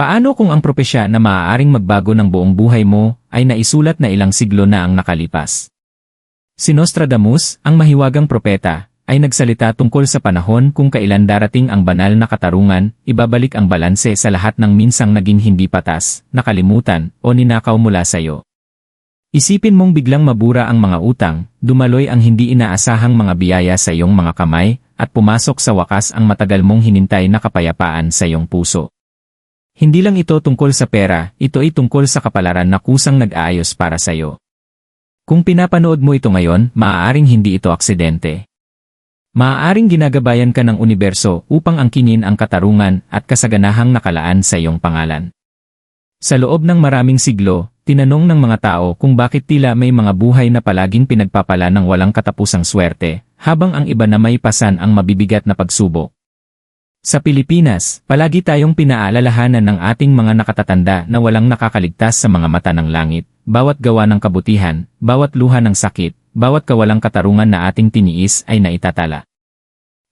Paano kung ang propesya na maaaring magbago ng buong buhay mo ay naisulat na ilang siglo na ang nakalipas? Si Nostradamus, ang mahiwagang propeta, ay nagsalita tungkol sa panahon kung kailan darating ang banal na katarungan, ibabalik ang balanse sa lahat ng minsang naging hindi patas, nakalimutan, o ninakaw mula sa iyo. Isipin mong biglang mabura ang mga utang, dumaloy ang hindi inaasahang mga biyaya sa iyong mga kamay, at pumasok sa wakas ang matagal mong hinintay na kapayapaan sa iyong puso. Hindi lang ito tungkol sa pera, ito ay tungkol sa kapalaran na kusang nag-aayos para sa iyo. Kung pinapanood mo ito ngayon, maaaring hindi ito aksidente. Maaaring ginagabayan ka ng universo upang angkinin ang katarungan at kasaganahang nakalaan sa iyong pangalan. Sa loob ng maraming siglo, tinanong ng mga tao kung bakit tila may mga buhay na palaging pinagpapala ng walang katapusang swerte, habang ang iba na may pasan ang mabibigat na pagsubok. Sa Pilipinas, palagi tayong pinaalalahanan ng ating mga nakatatanda na walang nakakaligtas sa mga mata ng langit, bawat gawa ng kabutihan, bawat luha ng sakit, bawat kawalang katarungan na ating tiniis ay naitatala.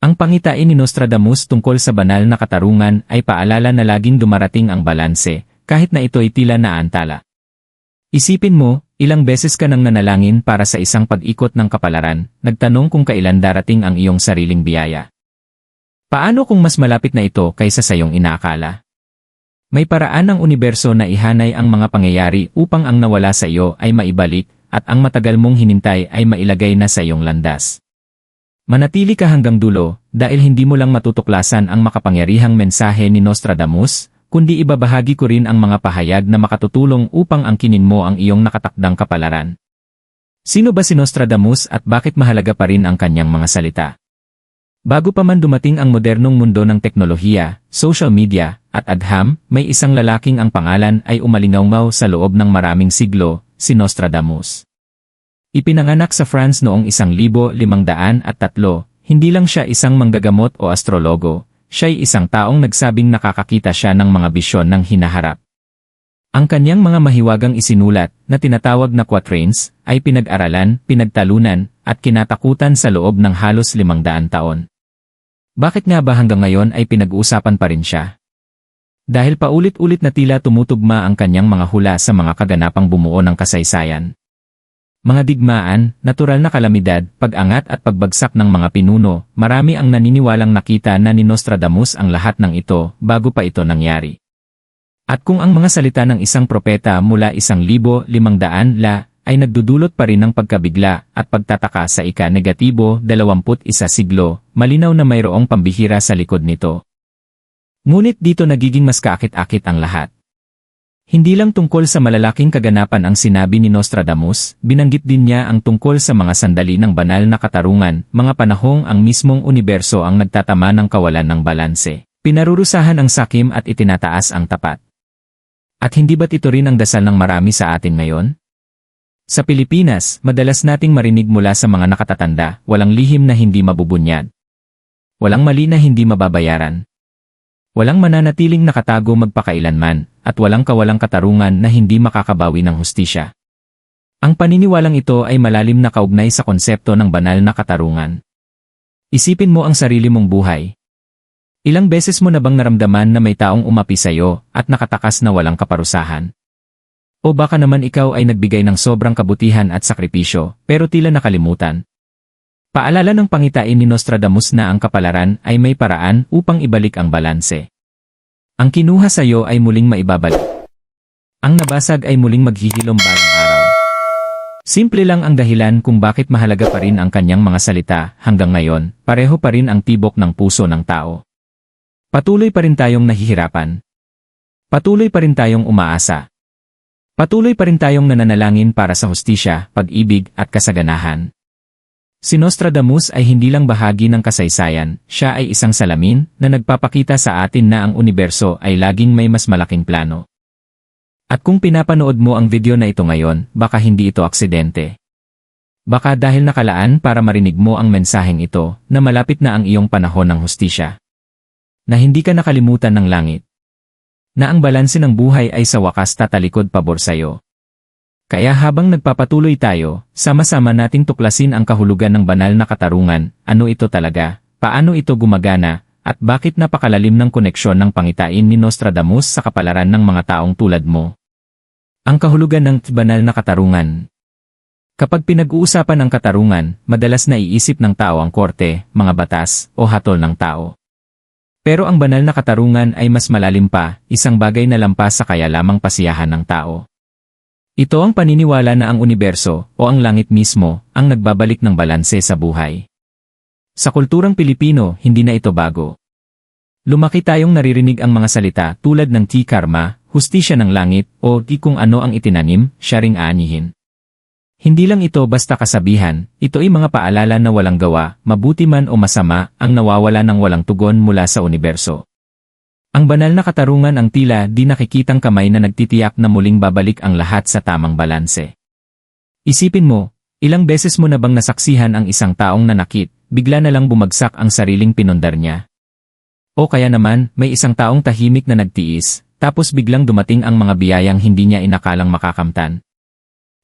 Ang pangitain ni Nostradamus tungkol sa banal na katarungan ay paalala na laging dumarating ang balanse, kahit na ito'y tila naantala. Isipin mo, ilang beses ka nang nanalangin para sa isang pag-ikot ng kapalaran, nagtanong kung kailan darating ang iyong sariling biyaya. Paano kung mas malapit na ito kaysa sa iyong inaakala? May paraan ng universo na ihanay ang mga pangyayari upang ang nawala sa iyo ay maibalik at ang matagal mong hinintay ay mailagay na sa iyong landas. Manatili ka hanggang dulo dahil hindi mo lang matutuklasan ang makapangyarihang mensahe ni Nostradamus, kundi ibabahagi ko rin ang mga pahayag na makatutulong upang angkinin mo ang iyong nakatakdang kapalaran. Sino ba si Nostradamus at bakit mahalaga pa rin ang kanyang mga salita? Bago pa man dumating ang modernong mundo ng teknolohiya, social media, at adham, may isang lalaking ang pangalan ay umalingaw sa loob ng maraming siglo, si Nostradamus. Ipinanganak sa France noong isang libo limangdaan at tatlo, hindi lang siya isang manggagamot o astrologo, siya'y isang taong nagsabing nakakakita siya ng mga bisyon ng hinaharap. Ang kanyang mga mahiwagang isinulat, na tinatawag na quatrains, ay pinag-aralan, pinagtalunan, at kinatakutan sa loob ng halos limangdaan taon. Bakit nga ba hanggang ngayon ay pinag-uusapan pa rin siya? Dahil paulit-ulit na tila tumutugma ang kanyang mga hula sa mga kaganapang bumuo ng kasaysayan. Mga digmaan, natural na kalamidad, pag-angat at pagbagsak ng mga pinuno, marami ang naniniwalang nakita na ni Nostradamus ang lahat ng ito bago pa ito nangyari. At kung ang mga salita ng isang propeta mula isang libo limangdaan la ay nagdudulot pa rin ng pagkabigla at pagtataka sa ika-negatibo 21 siglo, malinaw na mayroong pambihira sa likod nito. Ngunit dito nagiging mas kaakit-akit ang lahat. Hindi lang tungkol sa malalaking kaganapan ang sinabi ni Nostradamus, binanggit din niya ang tungkol sa mga sandali ng banal na katarungan, mga panahong ang mismong universo ang nagtatama ng kawalan ng balanse. Pinarurusahan ang sakim at itinataas ang tapat. At hindi ba't ito rin ang dasal ng marami sa atin ngayon? Sa Pilipinas, madalas nating marinig mula sa mga nakatatanda, walang lihim na hindi mabubunyad. Walang mali na hindi mababayaran. Walang mananatiling nakatago magpakailanman, at walang kawalang katarungan na hindi makakabawi ng hustisya. Ang paniniwalang ito ay malalim na kaugnay sa konsepto ng banal na katarungan. Isipin mo ang sarili mong buhay. Ilang beses mo na bang naramdaman na may taong umapi sa'yo at nakatakas na walang kaparusahan? O baka naman ikaw ay nagbigay ng sobrang kabutihan at sakripisyo, pero tila nakalimutan. Paalala ng pangitain ni Nostradamus na ang kapalaran ay may paraan upang ibalik ang balanse. Ang kinuha sa iyo ay muling maibabalik. Ang nabasag ay muling maghihilom balang araw. Simple lang ang dahilan kung bakit mahalaga pa rin ang kanyang mga salita hanggang ngayon, pareho pa rin ang tibok ng puso ng tao. Patuloy pa rin tayong nahihirapan. Patuloy pa rin tayong umaasa. Patuloy pa rin tayong nananalangin para sa hustisya, pag-ibig, at kasaganahan. Si Nostradamus ay hindi lang bahagi ng kasaysayan, siya ay isang salamin na nagpapakita sa atin na ang universo ay laging may mas malaking plano. At kung pinapanood mo ang video na ito ngayon, baka hindi ito aksidente. Baka dahil nakalaan para marinig mo ang mensaheng ito na malapit na ang iyong panahon ng hustisya. Na hindi ka nakalimutan ng langit na ang balanse ng buhay ay sa wakas tatalikod pabor sa'yo. Kaya habang nagpapatuloy tayo, sama-sama nating tuklasin ang kahulugan ng banal na katarungan, ano ito talaga, paano ito gumagana, at bakit napakalalim ng koneksyon ng pangitain ni Nostradamus sa kapalaran ng mga taong tulad mo. Ang kahulugan ng banal na katarungan Kapag pinag-uusapan ang katarungan, madalas naiisip ng tao ang korte, mga batas, o hatol ng tao. Pero ang banal na katarungan ay mas malalim pa, isang bagay na lampas sa kaya lamang pasiyahan ng tao. Ito ang paniniwala na ang universo, o ang langit mismo, ang nagbabalik ng balanse sa buhay. Sa kulturang Pilipino, hindi na ito bago. Lumaki tayong naririnig ang mga salita tulad ng T-karma, hustisya ng langit, o di kung ano ang itinanim, siya ring aanihin. Hindi lang ito basta kasabihan, ito ay mga paalala na walang gawa, mabuti man o masama, ang nawawala ng walang tugon mula sa universo. Ang banal na katarungan ang tila di nakikitang kamay na nagtitiyak na muling babalik ang lahat sa tamang balanse. Isipin mo, ilang beses mo na bang nasaksihan ang isang taong nanakit, bigla na lang bumagsak ang sariling pinundar niya. O kaya naman, may isang taong tahimik na nagtiis, tapos biglang dumating ang mga biyayang hindi niya inakalang makakamtan.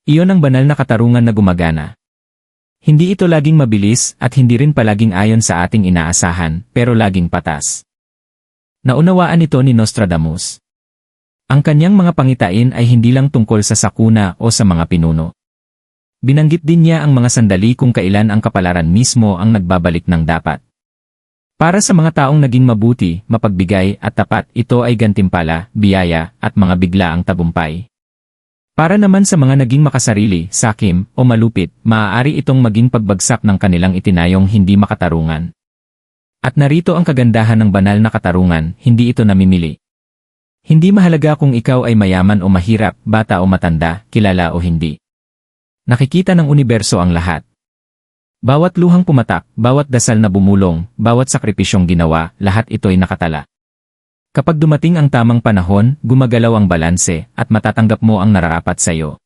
Iyon ang banal na katarungan na gumagana. Hindi ito laging mabilis at hindi rin palaging ayon sa ating inaasahan, pero laging patas. Naunawaan ito ni Nostradamus. Ang kanyang mga pangitain ay hindi lang tungkol sa sakuna o sa mga pinuno. Binanggit din niya ang mga sandali kung kailan ang kapalaran mismo ang nagbabalik ng dapat. Para sa mga taong naging mabuti, mapagbigay at tapat, ito ay gantimpala, biyaya, at mga bigla ang tabumpay. Para naman sa mga naging makasarili, sakim, o malupit, maaari itong maging pagbagsak ng kanilang itinayong hindi makatarungan. At narito ang kagandahan ng banal na katarungan, hindi ito namimili. Hindi mahalaga kung ikaw ay mayaman o mahirap, bata o matanda, kilala o hindi. Nakikita ng universo ang lahat. Bawat luhang pumatak, bawat dasal na bumulong, bawat sakripisyong ginawa, lahat ito'y nakatala. Kapag dumating ang tamang panahon, gumagalaw ang balanse, at matatanggap mo ang nararapat sa iyo.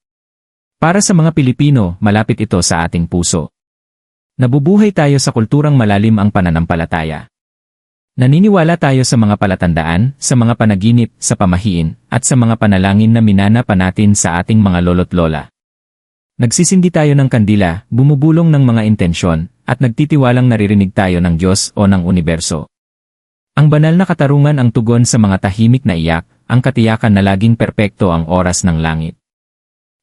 Para sa mga Pilipino, malapit ito sa ating puso. Nabubuhay tayo sa kulturang malalim ang pananampalataya. Naniniwala tayo sa mga palatandaan, sa mga panaginip, sa pamahiin, at sa mga panalangin na minana pa natin sa ating mga lolo't lola. Nagsisindi tayo ng kandila, bumubulong ng mga intensyon, at nagtitiwalang naririnig tayo ng Diyos o ng universo. Ang banal na katarungan ang tugon sa mga tahimik na iyak, ang katiyakan na laging perpekto ang oras ng langit.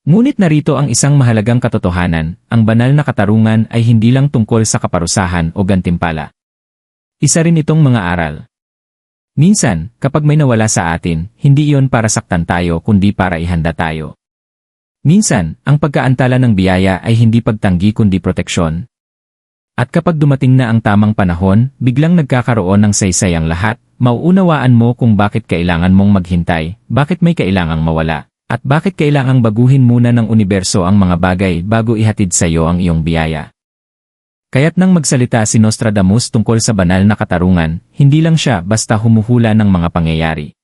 Ngunit narito ang isang mahalagang katotohanan, ang banal na katarungan ay hindi lang tungkol sa kaparusahan o gantimpala. Isa rin itong mga aral. Minsan, kapag may nawala sa atin, hindi iyon para saktan tayo kundi para ihanda tayo. Minsan, ang pagkaantala ng biyaya ay hindi pagtanggi kundi proteksyon. At kapag dumating na ang tamang panahon, biglang nagkakaroon ng saysay ang lahat, mauunawaan mo kung bakit kailangan mong maghintay, bakit may kailangang mawala, at bakit kailangang baguhin muna ng universo ang mga bagay bago ihatid sa iyo ang iyong biyaya. Kaya't nang magsalita si Nostradamus tungkol sa banal na katarungan, hindi lang siya basta humuhula ng mga pangyayari.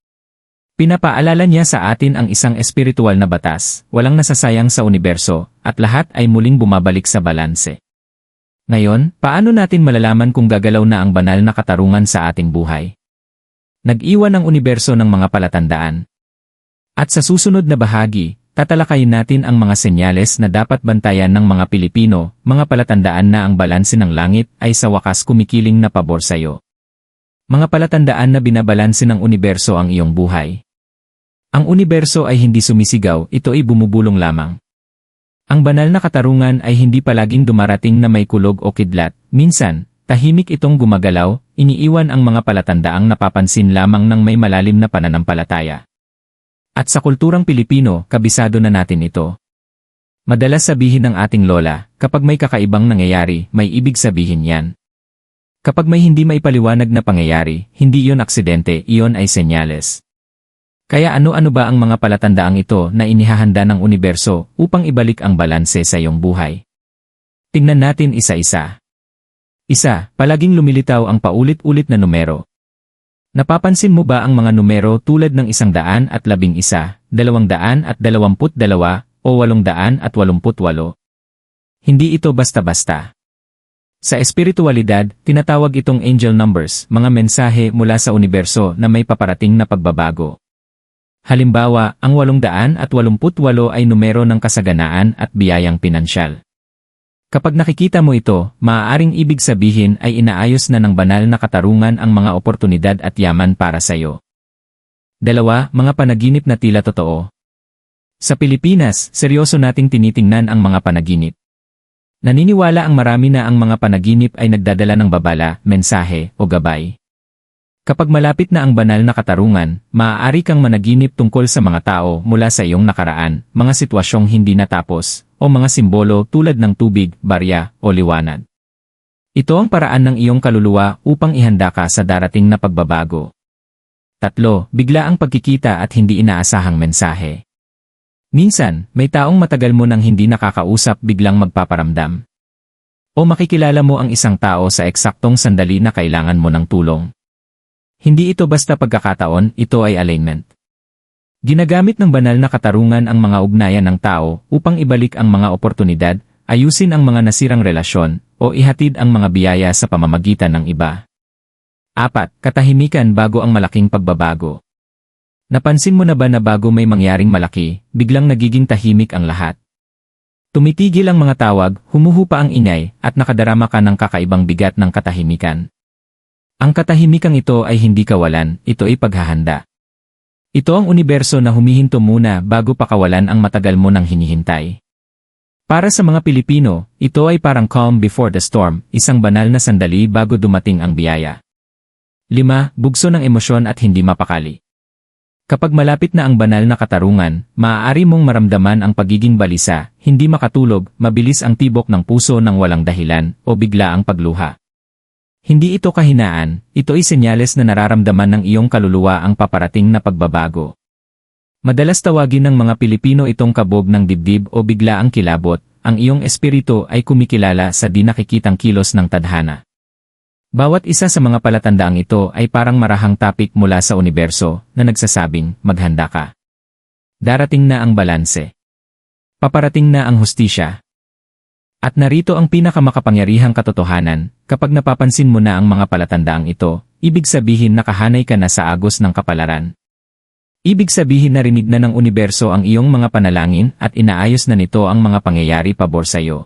Pinapaalala niya sa atin ang isang espiritual na batas, walang nasasayang sa universo, at lahat ay muling bumabalik sa balanse. Ngayon, paano natin malalaman kung gagalaw na ang banal na katarungan sa ating buhay? Nag-iwan ang universo ng mga palatandaan. At sa susunod na bahagi, tatalakayin natin ang mga senyales na dapat bantayan ng mga Pilipino, mga palatandaan na ang balanse ng langit ay sa wakas kumikiling na pabor sa iyo. Mga palatandaan na binabalanse ng universo ang iyong buhay. Ang universo ay hindi sumisigaw, ito ay bumubulong lamang. Ang banal na katarungan ay hindi palaging dumarating na may kulog o kidlat, minsan, tahimik itong gumagalaw, iniiwan ang mga palatandaang napapansin lamang ng may malalim na pananampalataya. At sa kulturang Pilipino, kabisado na natin ito. Madalas sabihin ng ating lola, kapag may kakaibang nangyayari, may ibig sabihin yan. Kapag may hindi maipaliwanag na pangyayari, hindi iyon aksidente, iyon ay senyales. Kaya ano-ano ba ang mga palatandaang ito na inihahanda ng universo upang ibalik ang balanse sa iyong buhay? Tingnan natin isa-isa. Isa, palaging lumilitaw ang paulit-ulit na numero. Napapansin mo ba ang mga numero tulad ng isang daan at labing isa, dalawang daan at dalawamput dalawa, o walong daan at walumput walo? Hindi ito basta-basta. Sa espiritualidad, tinatawag itong angel numbers, mga mensahe mula sa universo na may paparating na pagbabago. Halimbawa, ang 888 ay numero ng kasaganaan at biyayang pinansyal. Kapag nakikita mo ito, maaaring ibig sabihin ay inaayos na ng banal na katarungan ang mga oportunidad at yaman para sa iyo. Dalawa, mga panaginip na tila totoo. Sa Pilipinas, seryoso nating tinitingnan ang mga panaginip. Naniniwala ang marami na ang mga panaginip ay nagdadala ng babala, mensahe, o gabay. Kapag malapit na ang banal na katarungan, maaari kang managinip tungkol sa mga tao mula sa iyong nakaraan, mga sitwasyong hindi natapos, o mga simbolo tulad ng tubig, barya, o liwanag. Ito ang paraan ng iyong kaluluwa upang ihanda ka sa darating na pagbabago. Tatlo, bigla ang pagkikita at hindi inaasahang mensahe. Minsan, may taong matagal mo nang hindi nakakausap biglang magpaparamdam. O makikilala mo ang isang tao sa eksaktong sandali na kailangan mo ng tulong. Hindi ito basta pagkakataon, ito ay alignment. Ginagamit ng banal na katarungan ang mga ugnayan ng tao upang ibalik ang mga oportunidad, ayusin ang mga nasirang relasyon, o ihatid ang mga biyaya sa pamamagitan ng iba. Apat, katahimikan bago ang malaking pagbabago. Napansin mo na ba na bago may mangyaring malaki, biglang nagiging tahimik ang lahat? Tumitigil ang mga tawag, humuhupa ang ingay, at nakadarama ka ng kakaibang bigat ng katahimikan. Ang katahimikang ito ay hindi kawalan, ito ay paghahanda. Ito ang universo na humihinto muna bago pakawalan ang matagal mo nang hinihintay. Para sa mga Pilipino, ito ay parang calm before the storm, isang banal na sandali bago dumating ang biyaya. 5. Bugso ng emosyon at hindi mapakali. Kapag malapit na ang banal na katarungan, maaari mong maramdaman ang pagiging balisa, hindi makatulog, mabilis ang tibok ng puso ng walang dahilan, o bigla ang pagluha. Hindi ito kahinaan, ito ay senyales na nararamdaman ng iyong kaluluwa ang paparating na pagbabago. Madalas tawagin ng mga Pilipino itong kabog ng dibdib o bigla ang kilabot, ang iyong espiritu ay kumikilala sa di nakikitang kilos ng tadhana. Bawat isa sa mga palatandaang ito ay parang marahang topic mula sa universo na nagsasabing, maghanda ka. Darating na ang balanse. Paparating na ang hustisya, at narito ang pinakamakapangyarihang katotohanan, kapag napapansin mo na ang mga palatandaang ito, ibig sabihin nakahanay ka na sa agos ng kapalaran. Ibig sabihin narinig na ng universo ang iyong mga panalangin at inaayos na nito ang mga pangyayari pabor sa iyo.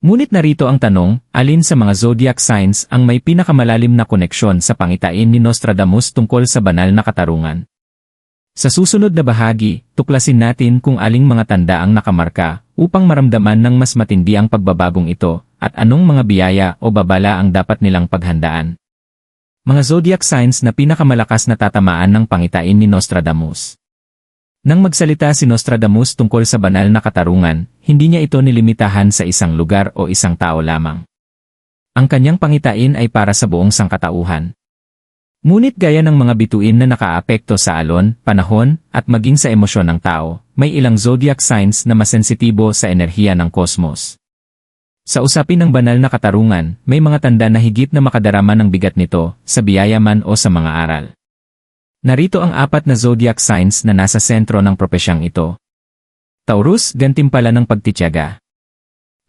Ngunit narito ang tanong, alin sa mga zodiac signs ang may pinakamalalim na koneksyon sa pangitain ni Nostradamus tungkol sa banal na katarungan? Sa susunod na bahagi, tuklasin natin kung aling mga tanda ang nakamarka upang maramdaman ng mas matindi ang pagbabagong ito at anong mga biyaya o babala ang dapat nilang paghandaan. Mga zodiac signs na pinakamalakas na tatamaan ng pangitain ni Nostradamus. Nang magsalita si Nostradamus tungkol sa banal na katarungan, hindi niya ito nilimitahan sa isang lugar o isang tao lamang. Ang kanyang pangitain ay para sa buong sangkatauhan. Ngunit gaya ng mga bituin na nakaapekto sa alon, panahon, at maging sa emosyon ng tao, may ilang zodiac signs na masensitibo sa enerhiya ng kosmos. Sa usapin ng banal na katarungan, may mga tanda na higit na makadarama ng bigat nito, sa biyaya man o sa mga aral. Narito ang apat na zodiac signs na nasa sentro ng propesyang ito. Taurus, gantimpala ng pagtityaga.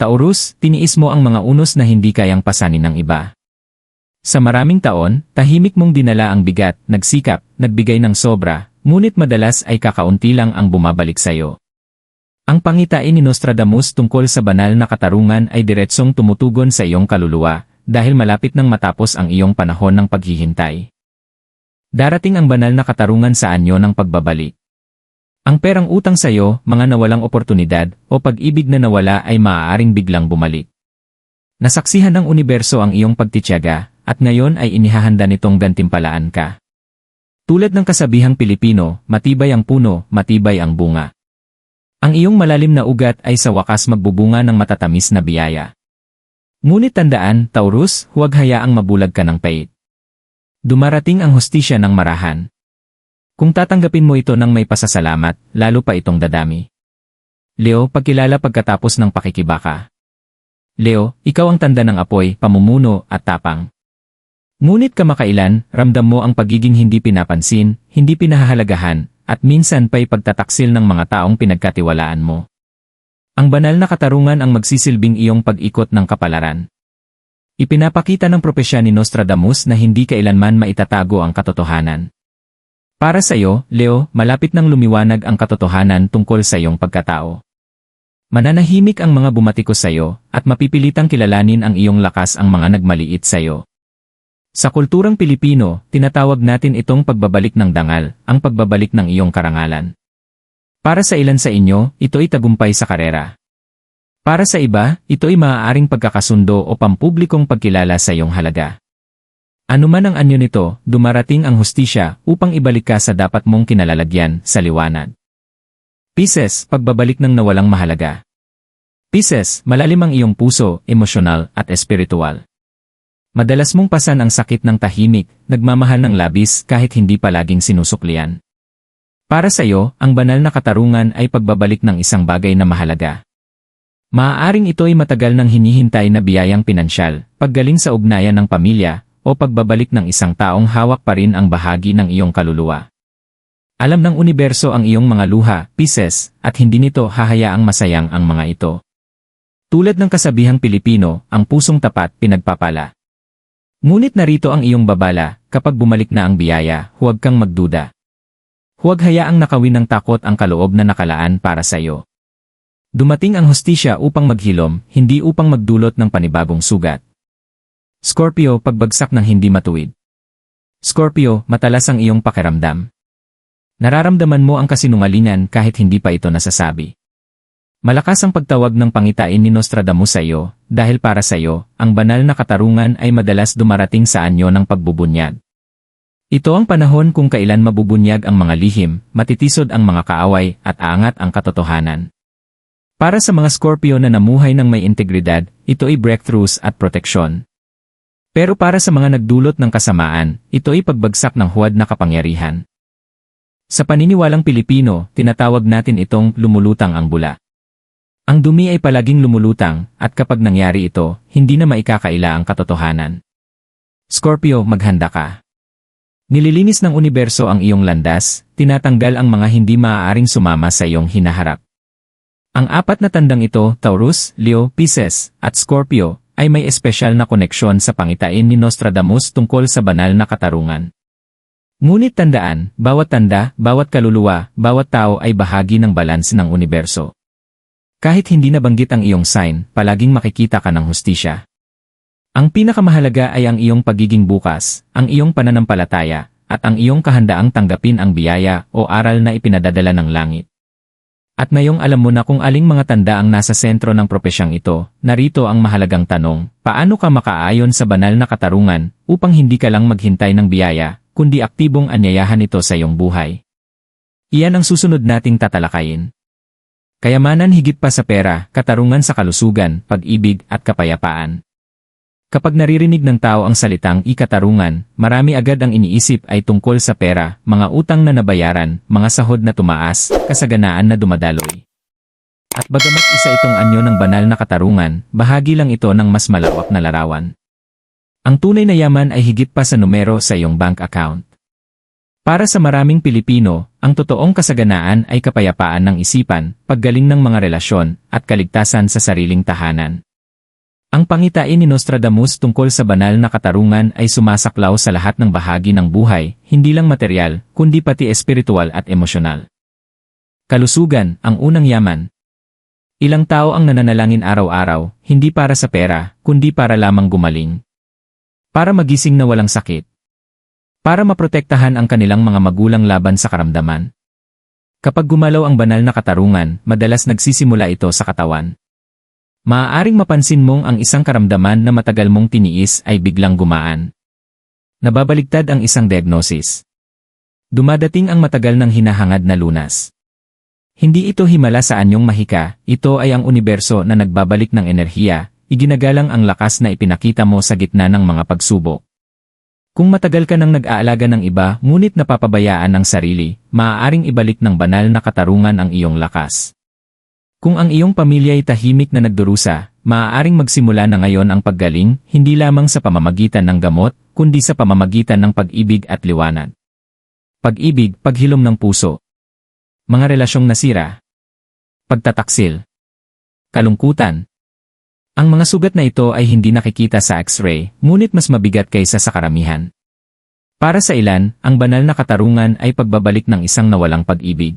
Taurus, tiniis mo ang mga unos na hindi kayang pasanin ng iba. Sa maraming taon, tahimik mong dinala ang bigat, nagsikap, nagbigay ng sobra, ngunit madalas ay kakaunti lang ang bumabalik sa iyo. Ang pangitain ni Nostradamus tungkol sa banal na katarungan ay diretsong tumutugon sa iyong kaluluwa, dahil malapit nang matapos ang iyong panahon ng paghihintay. Darating ang banal na katarungan sa anyo ng pagbabalik. Ang perang utang sa iyo, mga nawalang oportunidad, o pag-ibig na nawala ay maaaring biglang bumalik. Nasaksihan ng universo ang iyong pagtityaga, at ngayon ay inihahanda nitong gantimpalaan ka. Tulad ng kasabihang Pilipino, matibay ang puno, matibay ang bunga. Ang iyong malalim na ugat ay sa wakas magbubunga ng matatamis na biyaya. Ngunit tandaan, Taurus, huwag hayaang mabulag ka ng pait. Dumarating ang hustisya ng marahan. Kung tatanggapin mo ito ng may pasasalamat, lalo pa itong dadami. Leo, pagkilala pagkatapos ng pakikibaka. Leo, ikaw ang tanda ng apoy, pamumuno, at tapang. Ngunit kamakailan, ramdam mo ang pagiging hindi pinapansin, hindi pinahahalagahan, at minsan pa'y pagtataksil ng mga taong pinagkatiwalaan mo. Ang banal na katarungan ang magsisilbing iyong pag-ikot ng kapalaran. Ipinapakita ng propesya ni Nostradamus na hindi kailanman maitatago ang katotohanan. Para sa iyo, Leo, malapit nang lumiwanag ang katotohanan tungkol sa iyong pagkatao. Mananahimik ang mga bumatikos sa'yo, at mapipilitang kilalanin ang iyong lakas ang mga nagmaliit sa'yo. Sa kulturang Pilipino, tinatawag natin itong pagbabalik ng dangal, ang pagbabalik ng iyong karangalan. Para sa ilan sa inyo, ito ay tagumpay sa karera. Para sa iba, ito ay maaaring pagkakasundo o pampublikong pagkilala sa iyong halaga. Ano man ang anyo nito, dumarating ang hustisya upang ibalik ka sa dapat mong kinalalagyan sa liwanag. Pisces, pagbabalik ng nawalang mahalaga. Pisces, malalim ang iyong puso, emosyonal, at espiritual. Madalas mong pasan ang sakit ng tahimik, nagmamahal ng labis kahit hindi palaging sinusuklian. Para sa iyo, ang banal na katarungan ay pagbabalik ng isang bagay na mahalaga. Maaaring ito ay matagal nang hinihintay na biyayang pinansyal, paggaling sa ugnayan ng pamilya, o pagbabalik ng isang taong hawak pa rin ang bahagi ng iyong kaluluwa. Alam ng universo ang iyong mga luha, pieces, at hindi nito hahayaang masayang ang mga ito. Tulad ng kasabihang Pilipino, ang pusong tapat pinagpapala. Ngunit narito ang iyong babala, kapag bumalik na ang biyaya, huwag kang magduda. Huwag hayaang nakawin ng takot ang kaloob na nakalaan para sa iyo. Dumating ang hustisya upang maghilom, hindi upang magdulot ng panibagong sugat. Scorpio, pagbagsak ng hindi matuwid. Scorpio, matalas ang iyong pakiramdam. Nararamdaman mo ang kasinungalingan kahit hindi pa ito nasasabi. Malakas ang pagtawag ng pangitain ni Nostradamus sa iyo, dahil para sa iyo, ang banal na katarungan ay madalas dumarating sa anyo ng pagbubunyag. Ito ang panahon kung kailan mabubunyag ang mga lihim, matitisod ang mga kaaway, at aangat ang katotohanan. Para sa mga Scorpio na namuhay ng may integridad, ito ay breakthroughs at proteksyon. Pero para sa mga nagdulot ng kasamaan, ito ay pagbagsak ng huwad na kapangyarihan. Sa paniniwalang Pilipino, tinatawag natin itong lumulutang ang bula. Ang dumi ay palaging lumulutang, at kapag nangyari ito, hindi na maikakaila ang katotohanan. Scorpio, maghanda ka. Nililinis ng universo ang iyong landas, tinatanggal ang mga hindi maaaring sumama sa iyong hinaharap. Ang apat na tandang ito, Taurus, Leo, Pisces, at Scorpio, ay may espesyal na koneksyon sa pangitain ni Nostradamus tungkol sa banal na katarungan. Ngunit tandaan, bawat tanda, bawat kaluluwa, bawat tao ay bahagi ng balance ng universo. Kahit hindi nabanggit ang iyong sign, palaging makikita ka ng hustisya. Ang pinakamahalaga ay ang iyong pagiging bukas, ang iyong pananampalataya, at ang iyong kahandaang tanggapin ang biyaya o aral na ipinadadala ng langit. At ngayong alam mo na kung aling mga tanda ang nasa sentro ng propesyang ito, narito ang mahalagang tanong, paano ka makaayon sa banal na katarungan upang hindi ka lang maghintay ng biyaya, kundi aktibong anyayahan ito sa iyong buhay. Iyan ang susunod nating tatalakayin. Kayamanan higit pa sa pera, katarungan sa kalusugan, pag-ibig at kapayapaan. Kapag naririnig ng tao ang salitang ikatarungan, marami agad ang iniisip ay tungkol sa pera, mga utang na nabayaran, mga sahod na tumaas, kasaganaan na dumadaloy. At bagamat isa itong anyo ng banal na katarungan, bahagi lang ito ng mas malawak na larawan. Ang tunay na yaman ay higit pa sa numero sa iyong bank account. Para sa maraming Pilipino, ang totoong kasaganaan ay kapayapaan ng isipan, paggaling ng mga relasyon, at kaligtasan sa sariling tahanan. Ang pangitain ni Nostradamus tungkol sa banal na katarungan ay sumasaklaw sa lahat ng bahagi ng buhay, hindi lang material, kundi pati espiritual at emosyonal. Kalusugan, ang unang yaman. Ilang tao ang nananalangin araw-araw, hindi para sa pera, kundi para lamang gumaling. Para magising na walang sakit. Para maprotektahan ang kanilang mga magulang laban sa karamdaman. Kapag gumalaw ang banal na katarungan, madalas nagsisimula ito sa katawan. Maaaring mapansin mong ang isang karamdaman na matagal mong tiniis ay biglang gumaan. Nababaligtad ang isang diagnosis. Dumadating ang matagal ng hinahangad na lunas. Hindi ito himala sa anyong mahika, ito ay ang universo na nagbabalik ng enerhiya, iginagalang ang lakas na ipinakita mo sa gitna ng mga pagsubok. Kung matagal ka nang nag-aalaga ng iba ngunit napapabayaan ng sarili, maaaring ibalik ng banal na katarungan ang iyong lakas. Kung ang iyong pamilya ay tahimik na nagdurusa, maaaring magsimula na ngayon ang paggaling, hindi lamang sa pamamagitan ng gamot, kundi sa pamamagitan ng pag-ibig at liwanag. Pag-ibig, paghilom ng puso. Mga relasyong nasira. Pagtataksil. Kalungkutan, ang mga sugat na ito ay hindi nakikita sa x-ray, ngunit mas mabigat kaysa sa karamihan. Para sa ilan, ang banal na katarungan ay pagbabalik ng isang nawalang pag-ibig.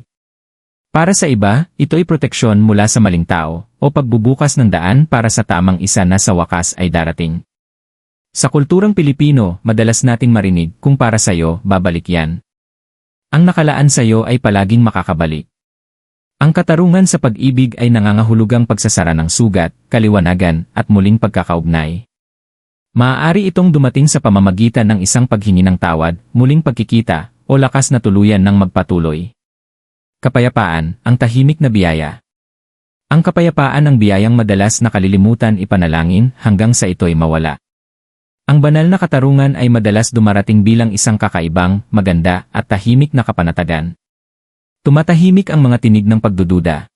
Para sa iba, ito ay proteksyon mula sa maling tao o pagbubukas ng daan para sa tamang isa na sa wakas ay darating. Sa kulturang Pilipino, madalas nating marinig kung para sa'yo, babalik yan. Ang nakalaan sa'yo ay palaging makakabalik. Ang katarungan sa pag-ibig ay nangangahulugang pagsasara ng sugat, kaliwanagan, at muling pagkakaugnay. Maaari itong dumating sa pamamagitan ng isang paghingi ng tawad, muling pagkikita, o lakas na tuluyan ng magpatuloy. Kapayapaan, ang tahimik na biyaya. Ang kapayapaan ng biyayang madalas nakalilimutan ipanalangin hanggang sa ito'y mawala. Ang banal na katarungan ay madalas dumarating bilang isang kakaibang, maganda, at tahimik na kapanatagan. Tumatahimik ang mga tinig ng pagdududa.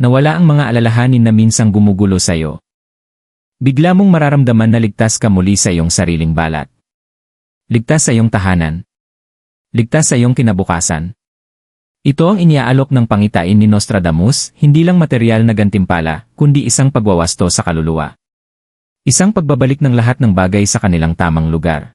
Nawala ang mga alalahanin na minsang gumugulo sa iyo. Bigla mong mararamdaman na ligtas ka muli sa iyong sariling balat. Ligtas sa iyong tahanan. Ligtas sa iyong kinabukasan. Ito ang iniaalok ng pangitain ni Nostradamus, hindi lang material na gantimpala, kundi isang pagwawasto sa kaluluwa. Isang pagbabalik ng lahat ng bagay sa kanilang tamang lugar.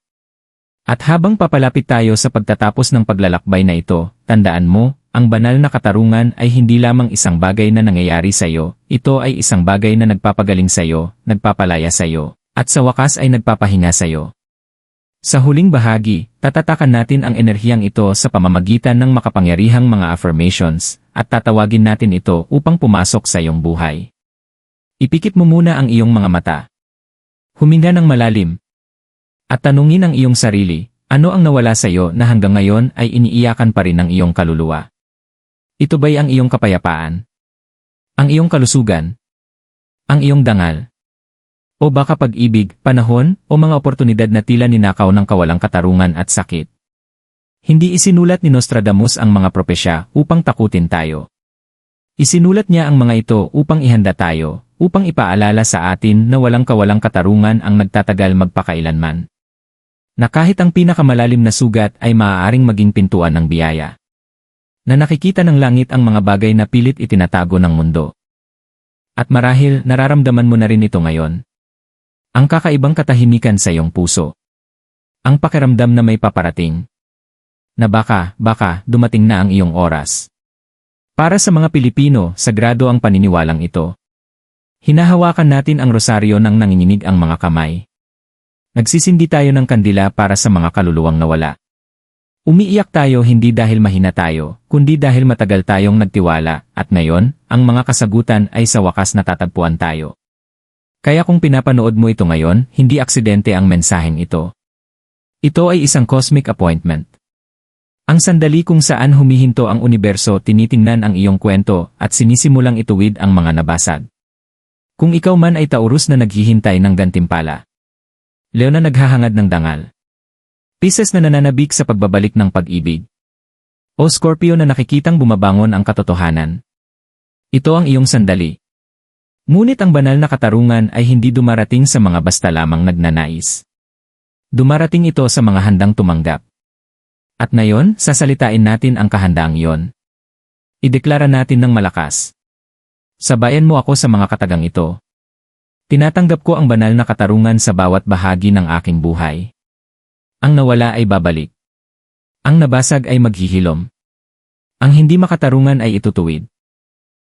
At habang papalapit tayo sa pagtatapos ng paglalakbay na ito, tandaan mo, ang banal na katarungan ay hindi lamang isang bagay na nangyayari sa iyo, ito ay isang bagay na nagpapagaling sa iyo, nagpapalaya sa iyo, at sa wakas ay nagpapahinga sa iyo. Sa huling bahagi, tatatakan natin ang enerhiyang ito sa pamamagitan ng makapangyarihang mga affirmations, at tatawagin natin ito upang pumasok sa iyong buhay. Ipikit mo muna ang iyong mga mata. Huminga ng malalim. At tanungin ang iyong sarili, ano ang nawala sa iyo na hanggang ngayon ay iniiyakan pa rin ng iyong kaluluwa? Ito ba'y ang iyong kapayapaan? Ang iyong kalusugan? Ang iyong dangal? O baka pag-ibig, panahon, o mga oportunidad na tila ninakaw ng kawalang katarungan at sakit? Hindi isinulat ni Nostradamus ang mga propesya upang takutin tayo. Isinulat niya ang mga ito upang ihanda tayo, upang ipaalala sa atin na walang kawalang katarungan ang nagtatagal magpakailanman. Na kahit ang pinakamalalim na sugat ay maaaring maging pintuan ng biyaya. Na nakikita ng langit ang mga bagay na pilit itinatago ng mundo. At marahil nararamdaman mo na rin ito ngayon. Ang kakaibang katahimikan sa iyong puso. Ang pakiramdam na may paparating. Na baka, baka, dumating na ang iyong oras. Para sa mga Pilipino, sagrado ang paniniwalang ito. Hinahawakan natin ang rosaryo ng nanginginig ang mga kamay. Nagsisindi tayo ng kandila para sa mga kaluluwang nawala. Umiiyak tayo hindi dahil mahina tayo, kundi dahil matagal tayong nagtiwala, at ngayon, ang mga kasagutan ay sa wakas natatagpuan tayo. Kaya kung pinapanood mo ito ngayon, hindi aksidente ang mensaheng ito. Ito ay isang cosmic appointment. Ang sandali kung saan humihinto ang universo tinitingnan ang iyong kwento at sinisimulang ituwid ang mga nabasag. Kung ikaw man ay Taurus na naghihintay ng gantimpala. Leo na naghahangad ng dangal. Pisces na nananabik sa pagbabalik ng pag-ibig. O Scorpio na nakikitang bumabangon ang katotohanan. Ito ang iyong sandali. Ngunit ang banal na katarungan ay hindi dumarating sa mga basta lamang nagnanais. Dumarating ito sa mga handang tumanggap. At ngayon, sasalitain natin ang kahandaang iyon. Ideklara natin ng malakas. Sabayan mo ako sa mga katagang ito. Tinatanggap ko ang banal na katarungan sa bawat bahagi ng aking buhay. Ang nawala ay babalik. Ang nabasag ay maghihilom. Ang hindi makatarungan ay itutuwid.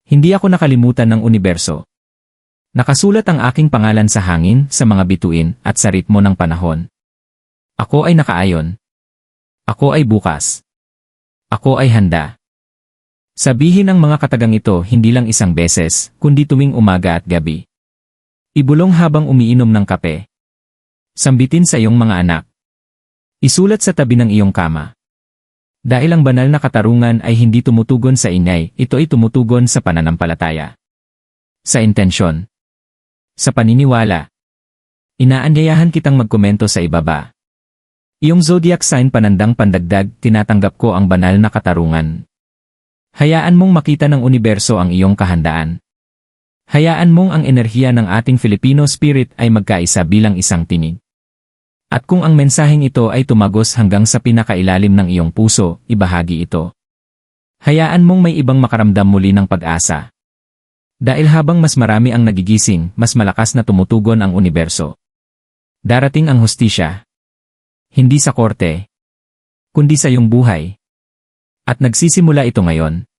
Hindi ako nakalimutan ng universo. Nakasulat ang aking pangalan sa hangin, sa mga bituin, at sa ritmo ng panahon. Ako ay nakaayon. Ako ay bukas. Ako ay handa. Sabihin ang mga katagang ito hindi lang isang beses, kundi tuwing umaga at gabi. Ibulong habang umiinom ng kape. Sambitin sa iyong mga anak. Isulat sa tabi ng iyong kama. Dahil ang banal na katarungan ay hindi tumutugon sa ingay, ito ay tumutugon sa pananampalataya. Sa intensyon. Sa paniniwala. Inaanyayahan kitang magkomento sa ibaba. Iyong zodiac sign panandang pandagdag, tinatanggap ko ang banal na katarungan. Hayaan mong makita ng universo ang iyong kahandaan. Hayaan mong ang enerhiya ng ating Filipino spirit ay magkaisa bilang isang tinig. At kung ang mensaheng ito ay tumagos hanggang sa pinakailalim ng iyong puso, ibahagi ito. Hayaan mong may ibang makaramdam muli ng pag-asa. Dahil habang mas marami ang nagigising, mas malakas na tumutugon ang universo. Darating ang hustisya. Hindi sa korte, kundi sa iyong buhay. At nagsisimula ito ngayon.